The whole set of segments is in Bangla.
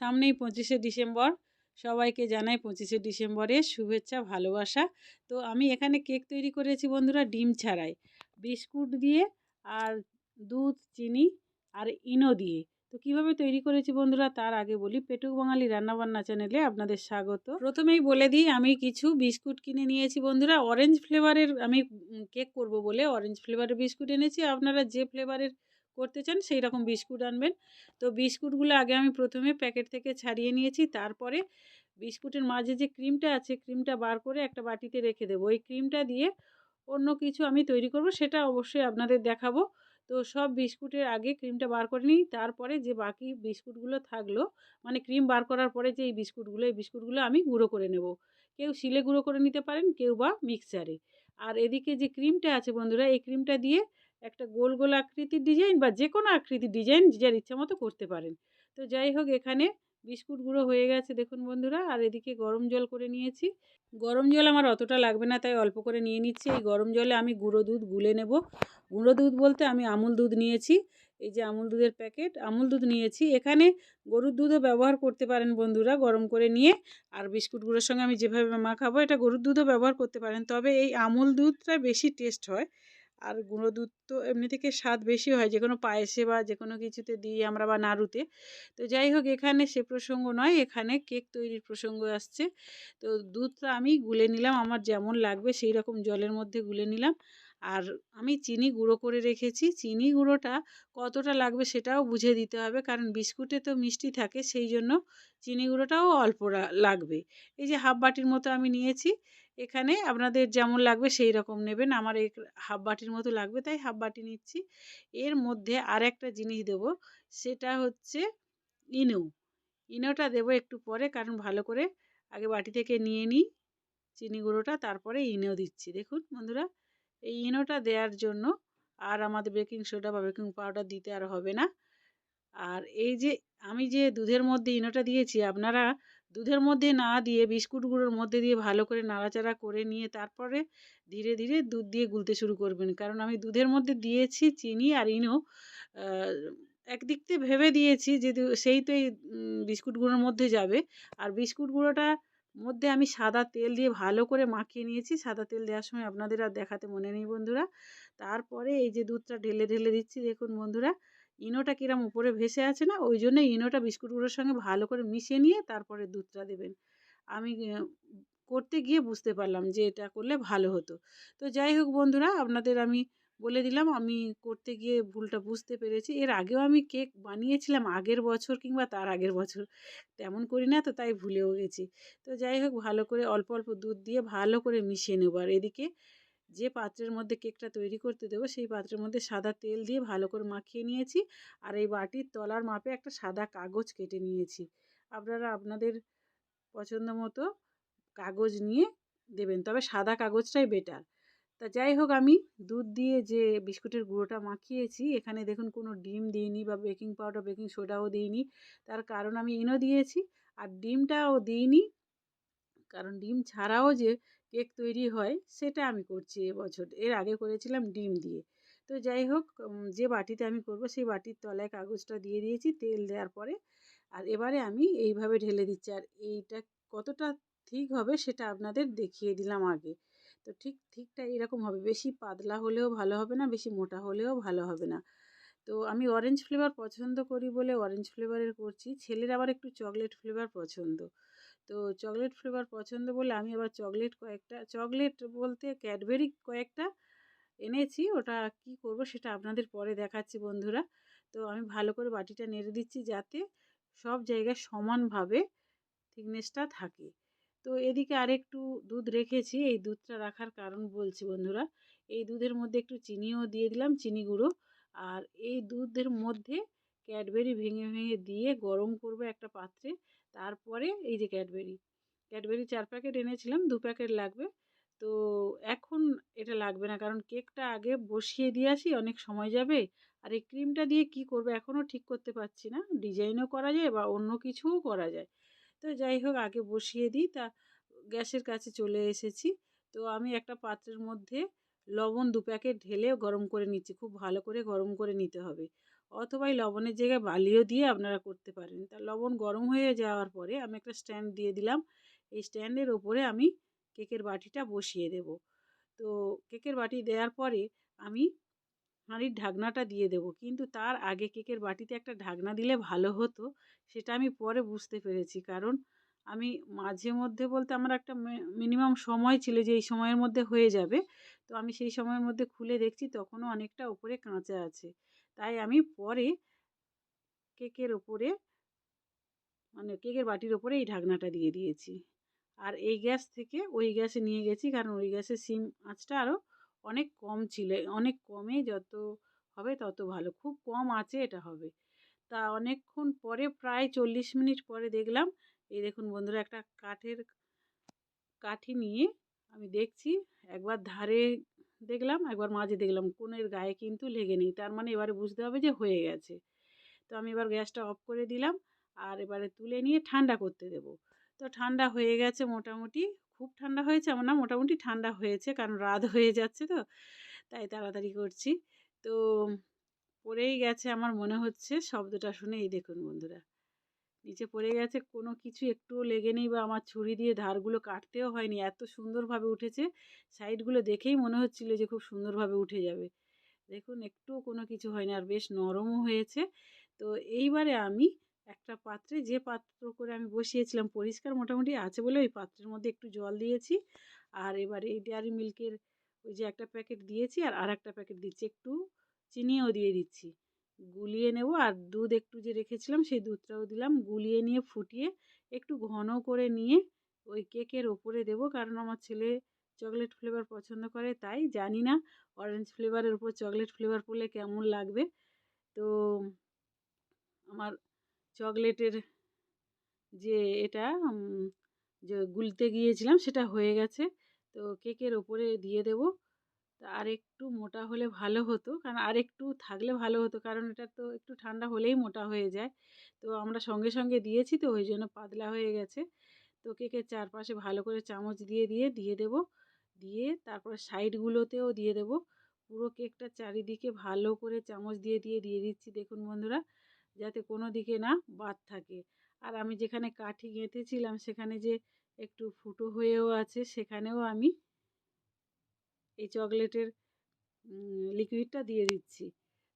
সামনেই পঁচিশে ডিসেম্বর। সবাইকে জানাই পঁচিশে ডিসেম্বরের শুভেচ্ছা, ভালোবাসা। তো আমি এখানে কেক তৈরি করেছি বন্ধুরা ডিম ছাড়াই। বিস্কুট দিয়ে আর দুধ, চিনি আর ইনো দিয়ে। তো কীভাবে তৈরি করেছি বন্ধুরা তার আগে বলি, পেটুক বাঙালি রান্নাবান্না চ্যানেলে আপনাদের স্বাগত। প্রথমেই বলে দিই, আমি কিছু বিস্কুট কিনে নিয়েছি বন্ধুরা। অরেঞ্জ ফ্লেভারের আমি কেক করব বলে অরেঞ্জ ফ্লেভারের বিস্কুট এনেছি। আপনারা যে ফ্লেভারের করতে চান সেই রকম বিস্কুট আনবেন। তো বিস্কুটগুলো আগে আমি প্রথমে প্যাকেট থেকে ছাড়িয়ে নিয়েছি, তারপরে বিস্কুটের মাঝে যে ক্রিমটা আছে, ক্রিমটা বার করে একটা বাটিতে রেখে দেবো। ওই ক্রিমটা দিয়ে অন্য কিছু আমি তৈরি করব, সেটা অবশ্যই আপনাদের দেখাবো। তো সব বিস্কুটের আগে ক্রিমটা বার করে নিই, তারপরে যে বাকি বিস্কুটগুলো থাকল মানে ক্রিম বার করার পরে যে এই বিস্কুটগুলো এই বিস্কুটগুলো আমি গুঁড়ো করে নেব। কেউ শিলে গুঁড়ো করে নিতে পারেন, কেউ বা মিক্সারে। আর এদিকে যে ক্রিমটা আছে বন্ধুরা, এই ক্রিমটা দিয়ে একটা গোল গোল আকৃতির ডিজাইন বা যে কোনো আকৃতির ডিজাইন যার ইচ্ছা মতো করতে পারেন। তো যাই হোক, এখানে বিস্কুট গুঁড়ো হয়ে গেছে দেখুন বন্ধুরা, আর এদিকে গরম জল করে নিয়েছি। গরম জল আমার অতটা লাগবে না, তাই অল্প করে নিয়ে নিচ্ছি। এই গরম জলে আমি গুঁড়ো দুধ গুলে নেব। গুঁড়ো দুধ বলতে আমি আমুল দুধ নিয়েছি, এই যে আমুল দুধের প্যাকেট, আমুল দুধ নিয়েছি। এখানে গরুর দুধও ব্যবহার করতে পারেন বন্ধুরা গরম করে নিয়ে, আর বিস্কুট গুঁড়োর সঙ্গে আমি যেভাবে মাখাবো, এটা গরুর দুধও ব্যবহার করতে পারেন। তবে এই আমুল দুধটা বেশি টেস্ট হয়। আর গুঁড়ো দুধ তো এমনি থেকে স্বাদ বেশি হয় যে কোনো পায়েসে বা যে কোনো কিছুতে দিই আমরা বা নাড়ুতে। তো যাই হোক, এখানে সে প্রসঙ্গ নয়, এখানে কেক তৈরির প্রসঙ্গ আসছে। তো দুধটা আমি গুলে নিলাম, আমার যেমন লাগবে সেই রকম জলের মধ্যে গুলে নিলাম। আর আমি চিনি গুঁড়ো করে রেখেছি। চিনি গুঁড়োটা কতটা লাগবে সেটাও বুঝে দিতে হবে, কারণ বিস্কুটে তো মিষ্টি থাকে সেই জন্য চিনি গুঁড়োটাও অল্প লাগবে। এই যে হাফ বাটির মতো আমি নিয়েছি। এখানে আপনাদের যেমন লাগবে সেই রকম নেবেন। আমার এক হাফ বাটির মতো লাগবে, তাই হাফ বাটি নিচ্ছি। এর মধ্যে আর একটা জিনিস দেব, সেটা হচ্ছে ইনো। ইনোটা দেবো একটু পরে, কারণ ভালো করে আগে বাটি থেকে নিয়ে নিই, চিনি গুঁড়োটা, তারপরে ইনো দিচ্ছি। দেখুন বন্ধুরা, এই ইনোটা দেওয়ার জন্য আর আমাদের বেকিং সোডা বা বেকিং পাউডার দিতে আর হবে না। আর এই যে, আমি যে দুধের মধ্যে ইনোটা দিয়েছি, আপনারা দুধের মধ্যে না দিয়ে, বিস্কুট গুঁড়োর মধ্যে দিয়ে ভালো করে নাড়াচাড়া করে নিয়ে তারপরে ধীরে ধীরে দুধ দিয়ে গুলতে শুরু করবেন। কারণ আমি দুধের মধ্যে দিয়েছি চিনি আর ইনো। একদিক থেকে ভেবে দিয়েছি যে সেই তো এই বিস্কুট গুঁড়োর মধ্যে যাবে। আর বিস্কুট গুঁড়োটা মধ্যে আমি সাদা তেল দিয়ে ভালো করে মাখিয়ে নিয়েছি। সাদা তেল দেওয়ার সময় আপনাদের আর দেখাতে মনে নেই বন্ধুরা। তারপরে এই যে দুধটা ঢেলে ঢেলে দিচ্ছি, দেখুন বন্ধুরা। ইনোটা কিরম উপরে ভেসে আছে না, ওই জন্য ইনোটা বিস্কুটগুলোর সঙ্গে ভালো করে মিশিয়ে নিয়ে তারপরে দুধটা দেবেন। আমি করতে গিয়ে বুঝতে পারলাম যে এটা করলে ভালো হতো। তো যাই হোক বন্ধুরা, আপনাদের আমি বলে দিলাম, আমি করতে গিয়ে ভুলটা বুঝতে পেরেছি। এর আগেও আমি কেক বানিয়েছিলাম, আগের বছর কিংবা তার আগের বছর। তেমন করি না তো, তাই ভুলেও গেছি। তো যাই হোক, ভালো করে অল্প অল্প দুধ দিয়ে ভালো করে মিশিয়ে নেব। আর এদিকে যে পাত্রের মধ্যে কেকটা তৈরি করতে দেবো, সেই পাত্রের মধ্যে সাদা তেল দিয়ে ভালো করে মাখিয়ে নিয়েছি। আর এই বাটির তলার মাপে একটা সাদা কাগজ কেটে নিয়েছি। আপনারা আপনাদের পছন্দ মতো কাগজ নিয়ে দেবেন, তবে সাদা কাগজটাই বেটার তা যাই হোক, আমি দুধ দিয়ে যে বিস্কুটের গুঁড়োটা মাখিয়েছি, এখানে দেখুন কোনো ডিম দিইনি বা বেকিং পাউডার বেকিং সোডাও দিইনি। তার কারণ আমি ইনো দিয়েছি, আর ডিমটাও দিইনি। কারণ ডিম ছাড়াও যে কেক তৈরি হয়, সেটা আমি করছি এবছর এর আগে করেছিলাম ডিম দিয়ে। তো যাই হোক যে বাটিতে আমি করব, সেই বাটির তলায় কাগজটা দিয়ে দিয়েছি, তেল দেওয়ার পরে। আর এবারে আমি এইভাবে ঢেলে দিচ্ছি। আর এইটা কতটা ঠিক হবে, সেটা আপনাদের দেখিয়ে দিলাম আগে। তো ঠিক, ঠিকটা এরকম হবে। বেশি পাতলা হলেও ভালো হবে না, বেশি মোটা হলেও ভালো হবে না। তো আমি অরেঞ্জ ফ্লেভার পছন্দ করি বলে অরেঞ্জ ফ্লেভারের করছি। ছেলের আবার একটু চকলেট ফ্লেভার পছন্দ। তো চকলেট ফ্লেভার পছন্দ বলে আমি আবার চকলেট কয়েকটা, চকলেট বলতে ক্যাডবেরি কয়েকটা এনেছি, ওটা কি করব সেটা আপনাদের পরে দেখাচ্ছি বন্ধুরা। তো আমি ভালো করে বাটিটা নেড়ে দিচ্ছি যাতে সব জায়গায় সমানভাবে থিকনেসটা থাকে। তো এদিকে আরেকটু দুধ রেখেছি, এই দুধটা রাখার কারণ বলছি বন্ধুরা। এই দুধের মধ্যে একটু চিনিও দিয়ে দিলাম, চিনি গুঁড়ো। আর এই দুধের মধ্যে ক্যাডবেরি ভেঙে ভেঙে দিয়ে গরম করব একটা পাত্রে। তারপরে এই যে ক্যাডবেরি ক্যাডবেরি চার প্যাকেট এনেছিলাম, দু প্যাকেট লাগবে। তো এখন এটা লাগবে না, কারণ কেকটা আগে বসিয়ে দিয়ে আসি, অনেক সময় যাবে। আর এই ক্রিমটা দিয়ে কি করবে, এখনও ঠিক করতে পারছি না। ডিজাইনও করা যায় বা অন্য কিছুও করা যায়। তো যাই হোক, আগে বসিয়ে দিই। তা গ্যাসের কাছে চলে এসেছি। তো আমি একটা পাত্রের মধ্যে লবণ দু প্যাকেট ঢেলে গরম করে নিচ্ছি। খুব ভালো করে গরম করে নিতে হবে। অথবা এই লবণের জায়গায় বালিও দিয়ে আপনারা করতে পারেন। তা লবণ গরম হয়ে যাওয়ার পরে আমি একটা স্ট্যান্ড দিয়ে দিলাম। এই স্ট্যান্ডের ওপরে আমি কেকের বাটিটা বসিয়ে দেব। তো কেকের বাটি দেওয়ার পরে আমি হাঁড়ির ঢাকনাটা দিয়ে দেবো। কিন্তু তার আগে কেকের বাটিতে একটা ঢাকনা দিলে ভালো হতো, সেটা আমি পরে বুঝতে পেরেছি। কারণ আমি মাঝে মধ্যে বলতে আমার একটা মিনিমাম সময় ছিল যে এই সময়ের মধ্যে হয়ে যাবে। তো আমি সেই সময়ের মধ্যে খুলে দেখছি তখনও অনেকটা ওপরে কাঁচা আছে। তাই আমি পরে কেকের ওপরে মানে কেকের বাটির ওপরে এই ঢাকনাটা দিয়ে দিয়েছি। আর এই গ্যাস থেকে ওই গ্যাসে নিয়ে গেছি, কারণ ওই গ্যাসের সিম আঁচটা আরও অনেক কম ছিল, অনেক কমে যত হবে তত ভালো, খুব কম আছে এটা হবে। তা অনেকক্ষণ পরে, প্রায় চল্লিশ মিনিট পরে দেখলাম, এই দেখুন বন্ধুরা, একটা কাঠের কাঠি নিয়ে আমি দেখছি, একবার ধারে দেখলাম, একবার মাঝে দেখলাম কোনের গায়ে কিন্তু লেগে নেই। তার মানে এবারে বুঝতে হবে যে হয়ে গেছে। তো আমি এবার গ্যাসটা অফ করে দিলাম আর এবারে তুলে নিয়ে ঠান্ডা করতে দেব। তো ঠান্ডা হয়ে গেছে মোটামুটি। খুব ঠান্ডা হয়েছে আমার না, মোটামুটি ঠান্ডা হয়েছে কারণ রাত হয়ে যাচ্ছে তো, তাই তাড়াতাড়ি করছি। তো পড়েই গেছে আমার মনে হচ্ছে, শব্দটা শুনে এই দেখুন বন্ধুরা। নিচে পড়ে গেছে, কোনো কিছু একটুও লেগে নেই বা আমার ছুরি দিয়ে ধারগুলো কাটতেও হয়নি। এত সুন্দরভাবে উঠেছে, সাইডগুলো দেখেই মনে হচ্ছিল যে খুব সুন্দরভাবে উঠে যাবে। দেখুন, একটুও কোনো কিছু হয়নি আর বেশ নরমও হয়েছে। তো এইবারে আমি একটা পাত্রে যে পাত্র করে আমি বসিয়েছিলাম, পরিষ্কার মোটামুটি আছে বলে ওই পাত্রের মধ্যে একটু জল দিয়েছি। আর এবারে এই ডেয়ারি মিল্কের ওই যে একটা প্যাকেট দিয়েছি আর আর একটা প্যাকেট দিচ্ছি, একটু চিনিও দিয়ে দিচ্ছি। গুলিয়ে নেব। আর দুধ একটু যে রেখেছিলাম, সেই দুধটাও দিলাম। গুলিয়ে নিয়ে ফুটিয়ে একটু ঘন করে নিয়ে ওই কেকের ওপরে দেব। কারণ আমার ছেলে চকলেট ফ্লেভার পছন্দ করে, তাই জানি না অরেঞ্জ ফ্লেভারের উপর চকলেট ফ্লেভার পড়লে কেমন লাগবে। তো আমার চকলেটের যে এটা যে গুলতে গিয়েছিলাম, সেটা হয়ে গেছে। তো কেকের ওপরে দিয়ে দেব। তা আর একটু মোটা হলে ভালো হতো। কারণ আর একটু থাকলে ভালো হতো। কারণ এটা তো একটু ঠান্ডা হলেই মোটা হয়ে যায়। তো আমরা সঙ্গে সঙ্গে দিয়েছি তো, ওই জন্য পাতলা হয়ে গেছে। তো কেকের চারপাশে ভালো করে চামচ দিয়ে দিয়ে দিয়ে দেব। দিয়ে তারপরে সাইডগুলোতেও দিয়ে দেব। পুরো কেকটা চারিদিকে ভালো করে চামচ দিয়ে দিয়ে দিয়ে দিচ্ছি। দেখুন বন্ধুরা, যাতে কোনো দিকে না বাদ থাকে। আর আমি যেখানে কাঠি গেঁথেছিলাম, সেখানে যে একটু ফুটো হয়েও আছে, সেখানেও আমি এই চকলেটের লিকুইডটা দিয়ে দিচ্ছি।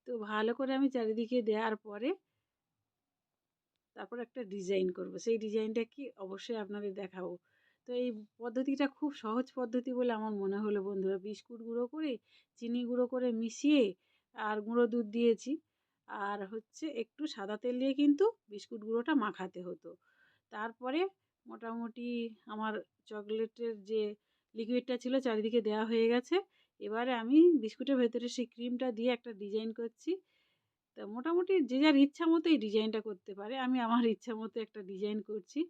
তো ভালো করে আমি চারিদিকে দেওয়ার পরে তারপর একটা ডিজাইন করব। সেই ডিজাইনটা কি অবশ্যই আপনাদের দেখাবো। তো এই পদ্ধতিটা খুব সহজ পদ্ধতি বলে আমার মনে হলো বন্ধুরা। বিস্কুট গুঁড়ো করে, চিনি গুঁড়ো করে মিশিয়ে আর গুঁড়ো দুধ দিয়েছি। আর হচ্ছে একটু সাদা তেল দিয়ে কিন্তু বিস্কুট গুঁড়োটা মাখাতে হতো। তারপরে মোটামুটি আমার চকলেটের যে লিকুইডটা ছিল চারিদিকে দেওয়া হয়ে গেছে। এবারে আমি বিস্কুটের ভেতরে সেই ক্রিমটা দিয়ে একটা ডিজাইন করছি। তা মোটামুটি যে যার ইচ্ছা মতো এই ডিজাইনটা করতে পারে, আমি আমার ইচ্ছা মতো একটা ডিজাইন করছি।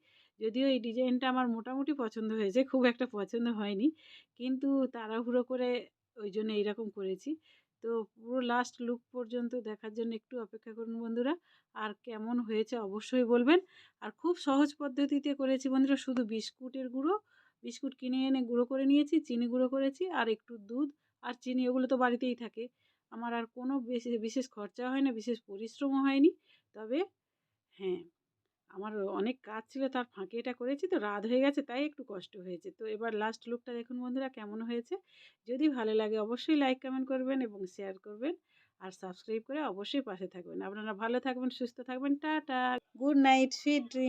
যদিও এই ডিজাইনটা আমার মোটামুটি পছন্দ হয়েছে, খুব একটা পছন্দ হয়নি। কিন্তু তাড়াহুড়ো করে ওই জন্য এইরকম করেছি। তো পুরো লাস্ট লুক পর্যন্ত দেখার জন্য একটু অপেক্ষা করুন বন্ধুরা। আর কেমন হয়েছে অবশ্যই বলবেন। আর খুব সহজ পদ্ধতিতে করেছি বন্ধুরা, শুধু বিস্কুটের গুঁড়ো বিস্কুট কিনে এনে গুঁড়ো করে নিয়েছি, চিনি গুঁড়ো করেছি আর একটু দুধ আর চিনি ওগুলো তো বাড়িতেই থাকে। আমার আর কোনো বেশি, বিশেষ খরচা হয় না, বিশেষ পরিশ্রমও হয়নি। তবে হ্যাঁ আমার অনেক কাজ ছিল, তার ফাঁকে এটা করেছি, তো রাত হয়ে গেছে, তাই একটু কষ্ট হয়েছে। তো এবার লাস্ট লুকটা দেখুন বন্ধুরা, কেমন হয়েছে? যদি ভালো লাগে অবশ্যই লাইক কমেন্ট করবেন এবং শেয়ার করবেন। আর সাবস্ক্রাইব করে অবশ্যই পাশে থাকবেন। আপনারা ভালো থাকবেন, সুস্থ থাকবেন, tata! Good night sweet dream